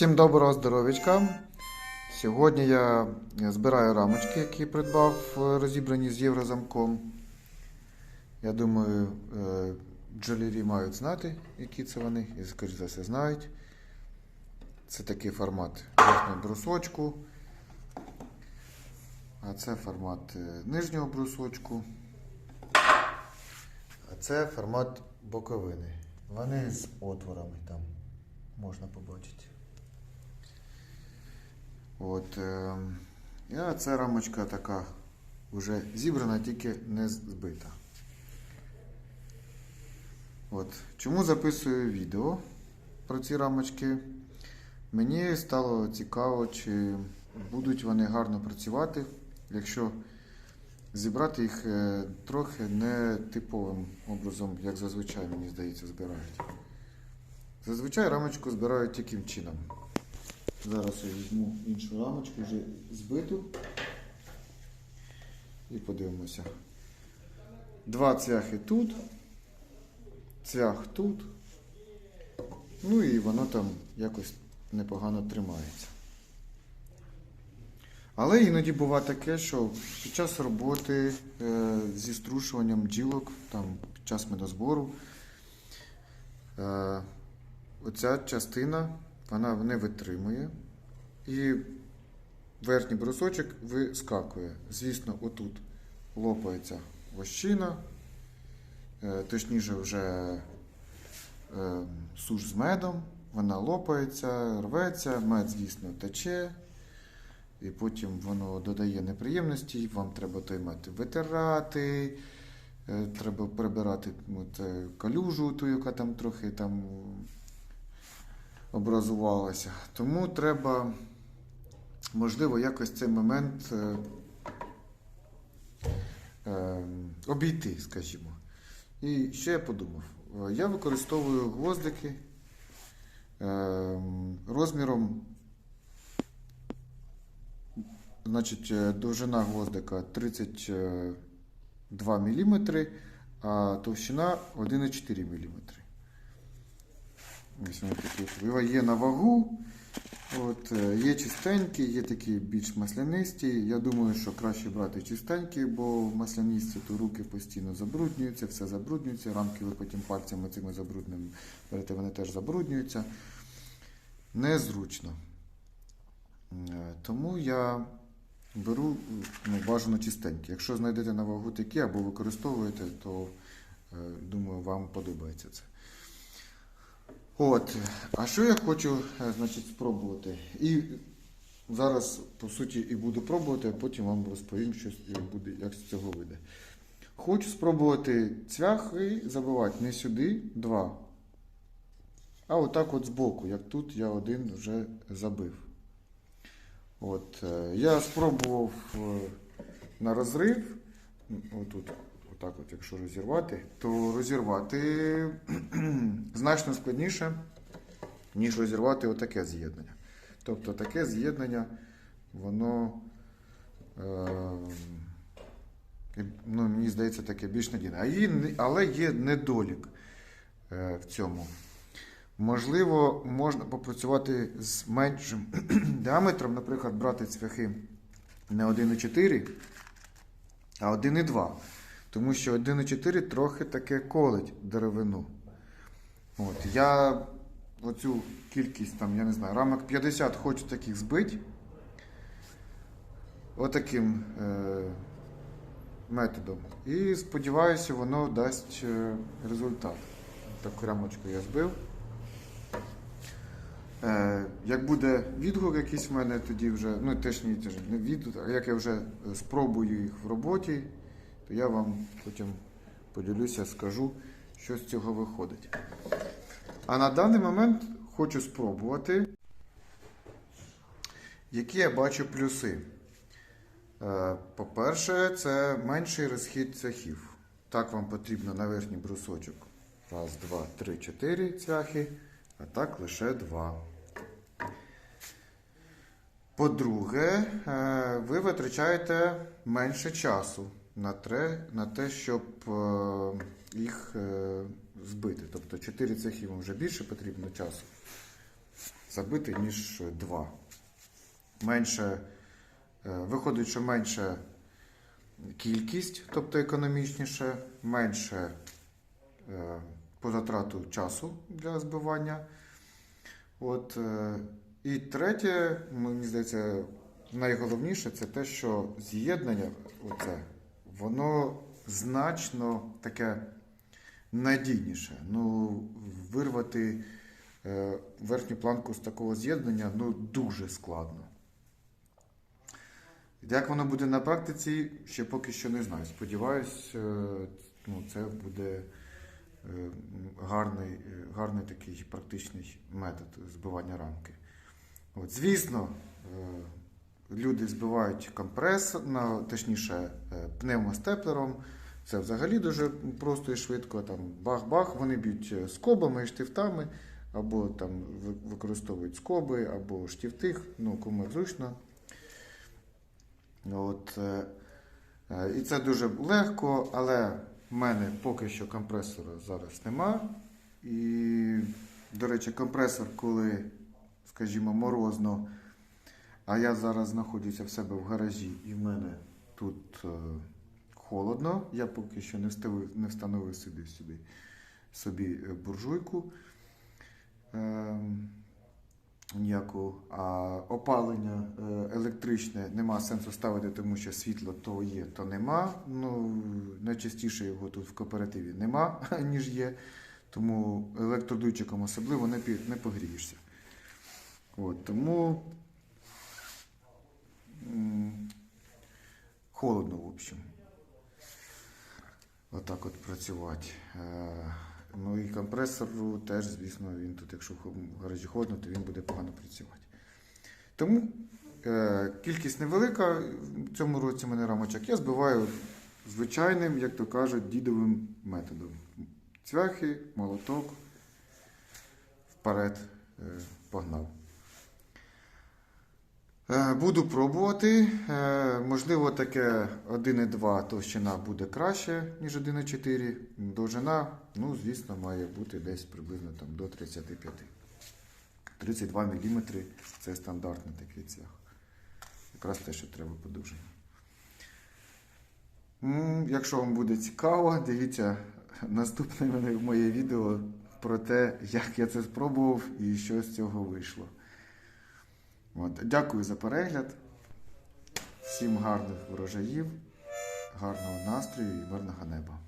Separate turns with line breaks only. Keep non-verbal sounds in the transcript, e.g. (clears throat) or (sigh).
Всім доброго здоров'ячка. Сьогодні я збираю рамочки, які придбав е, розібрані з єврозамком. Я думаю, е, бджолярі мають знати, які це вони, і скоріш за все знають. Це такий формат верхнього брусочку. А це формат е, нижнього брусочку. А це формат боковини. Вони з отворами там можна побачити. От, е, і ця рамочка така вже зібрана, тільки не збита. От. Чому записую відео про ці рамочки? Мені стало цікаво, чи будуть вони гарно працювати, якщо зібрати їх е, трохи не типовим образом, як зазвичай, мені здається, збирають. Зазвичай рамочку збирають таким чином. Зараз я візьму іншу рамочку, вже збиту. І подивимося. Два цвяхи тут, цвях тут. Ну і воно там якось непогано тримається. Але іноді буває таке, що під час роботи е, зі струшуванням бджілок, там, під час медозбору, е, оця частина вона не витримує. І верхній брусочок вискакує. Звісно, отут лопається вощина, е, точніше вже е, суш з медом, вона лопається, рветься, мед, звісно, тече. І потім воно додає неприємності, вам треба той мед витирати, е, треба прибирати от, е, калюжу, ту, яка там трохи там образувалася. Тому треба, можливо, якось цей момент е, е, обійти, скажімо. І ще я подумав, е, я використовую гвоздики е, розміром, значить, е, довжина гвоздика 32 мм, а товщина 1,4 мм. Ось вони такі. Його Є на вагу. От, е, є чистенькі, є такі більш маслянисті. Я думаю, що краще брати чистенькі, бо маслянисті то руки постійно забруднюються, все забруднюється. Рамки ви потім пальцями цими забрудненими берете, вони теж забруднюються. Незручно. Е, Тому я беру ну, бажано чистенькі. Якщо знайдете на вагу такі або використовуєте, то е, думаю, вам подобається це. От, а що я хочу, е, значить, спробувати? І зараз, по суті, і буду пробувати, а потім вам розповім, що буде, як з цього вийде. Хочу спробувати цвях і забивати не сюди, два. А отак от збоку, як тут я один вже забив. От, е, я спробував е, на розрив, отут, отак от, якщо розірвати, то розірвати (clears throat) значно складніше, ніж розірвати отаке з'єднання. Тобто таке з'єднання, воно, е, ну, мені здається, таке більш надійне. А є, але є недолік е, в цьому. Можливо, можна попрацювати з меншим (clears throat) діаметром, наприклад, брати цвяхи не 1,4, а 1,2. Тому що 1,4 трохи таке колить деревину. От, я оцю кількість, там, я не знаю, рамок 50 хочу таких збити. Отаким е, методом. І сподіваюся, воно дасть е, результат. Таку рамочку я збив. Е, як буде відгук якийсь в мене, тоді вже, ну теж ні, теж не відгук, а як я вже е, спробую їх в роботі, то я вам потім поділюся, скажу, що з цього виходить. А на даний момент хочу спробувати, які я бачу плюси. Е, По-перше, це менший розхід цвяхів. Так вам потрібно на верхній брусочок. Раз, два, три, чотири цвяхи, а так лише два. По-друге, е, ви витрачаєте менше часу на те, на те щоб е, їх е, збити. Тобто 4 цехи вам вже більше потрібно часу. забити, ніж 2. Менше, е, виходить, що менше кількість, тобто економічніше, менше по затрату часу для збивання. От, і третє, мені здається, найголовніше це те, що з'єднання, оце, воно значно таке надійніше. Ну, вирвати е, верхню планку з такого з'єднання ну, дуже складно. Як воно буде на практиці, ще поки що не знаю. Сподіваюсь, е, ну, це буде е, гарний, гарний такий практичний метод збивання рамки. От, звісно, люди збивають компресор, на, точніше, е, пневмостеплером. Це взагалі дуже просто і швидко. Там бах-бах, вони б'ють е, скобами і штифтами, або там використовують скоби, або штифти, ну кому зручно. От, е, і це дуже легко, але в мене поки що компресора зараз нема. І, до речі, компресор, коли, скажімо, морозно, а я зараз знаходжуся в себе в гаражі, і в мене тут е, холодно. Я поки що не встановив, не встановив сюди, сюди собі е, буржуйку. Ем, ніяку, а опалення е, електричне нема сенсу ставити, тому що світло то є, то нема. Ну, найчастіше його тут в кооперативі нема, (laughs) ніж є. Тому електродуйчиком особливо не, не погрієшся. От, тому холодно, в общем. Отак от працювати. Е, Ну і компресору теж, звісно, він тут, якщо в гаражі холодно, то він буде погано працювати. Тому е, кількість невелика в цьому році мене рамочок. Я збиваю звичайним, як то кажуть, дідовим методом. Цвяхи, молоток, вперед е, погнав. Е, Буду пробувати. Е, Можливо, таке 1,2 товщина буде краще, ніж 1,4. Довжина, ну, звісно, має бути десь приблизно там, до 35. 32 мм це стандартний такий цвях. Якраз те, що треба по довжині. М, Якщо вам буде цікаво, дивіться наступне моє відео про те, як я це спробував і що з цього вийшло. От. Дякую за перегляд. Всім гарних врожаїв, гарного настрою і мирного неба.